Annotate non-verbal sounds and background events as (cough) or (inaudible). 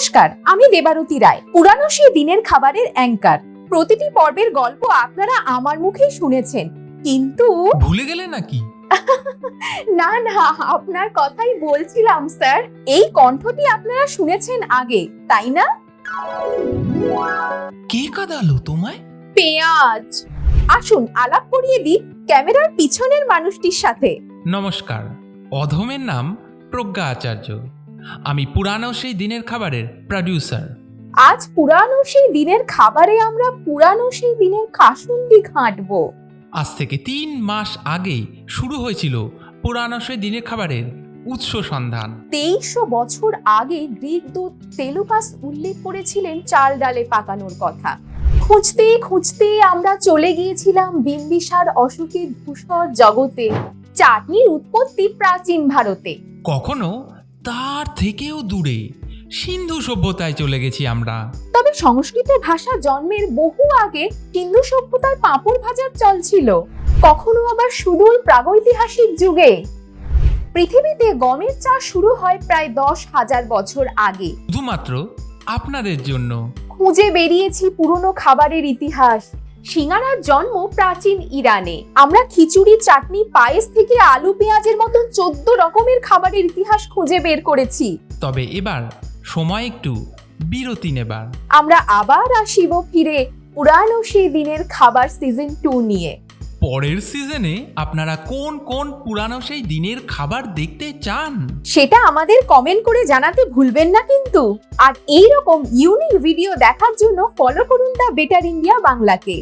নমস্কার আমি দেবারতী রায় পুরানো সেই দিনের খাবারের অ্যাঙ্কার। প্রতিটি পর্বের গল্প আপনারা আমার মুখেই শুনেছেন কিন্তু ভুলে গেলে নাকি? (laughs) না না আপনার কথাই বলছিলাম স্যার। এই কণ্ঠটি আপনারা শুনেছেন আগে তাই না? কে কাদালো তোমায়? পেঁয়াজ। আসুন আলাপ করিয়ে দিই ক্যামেরার পিছনের মানুষটির সাথে। নমস্কার অধমের নাম প্রজ্ঞা আচার্য। আমি পুরানো সেই দিনের খাবারের প্রডিউসার আজ পুরানো সেই দিনের খাবারে আমরা পুরানো সেই দিনের কাসুন্দি ঘাঁটবো। আজ থেকে তিন মাস আগে শুরু হয়েছিল পুরানো সেই দিনের খাবারের উৎস সন্ধান। তেইশশো বছর আগে গ্রিক দূত তেলুকাস উল্লেখ করেছিলেন চাল ডালে পাকানোর কথা। খুঁজতে খুঁজতে আমরা চলে গিয়েছিলাম বিম্বিসার অশোকের ধূসর জগতে চাটনির উৎপত্তি প্রাচীন ভারতে। কখনো তার থেকেও দূরে সিন্ধু সভ্যতায় চলে গেছি আমরা। তবে সংস্কৃত ভাষা জন্মের বহু আগে হিন্দু সভ্যতার পাঁপড় ভাজার চল ছিল। কখনো আবার সুদূর প্রাগৈতিহাসিক যুগে। পৃথিবীতে গমের চাষ শুরু হয় প্রায় দশ হাজার বছর আগে। শুধুমাত্র আপনাদের জন্য। খুঁজে বেরিয়েছি পুরনো খাবারের ইতিহাস। সিঙ্গারার জন্ম প্রাচীন ইরানে। আমরা খিচুড়ি চাটনি পায়েস থেকে আলু পেঁয়াজের মতন চোদ্দ রকমের খাবারের ইতিহাস খুঁজে বের করেছি। তবে এবার সময় একটু বিরতি নেবার। আমরা আবার আসিব ফিরে পুরানো সেই দিনের খাবার সিজন টু নিয়ে। পরের সিজনে আপনারা কোন কোন পুরানো সেই দিনের খাবার দেখতে চান? সেটা আমাদের কমেন্ট করে জানাতে ভুলবেন না কিন্তু। আর এইরকম ইউনিক ভিডিও দেখার জন্য ফলো করুন দ্য বেটার ইন্ডিয়া বাংলাকে।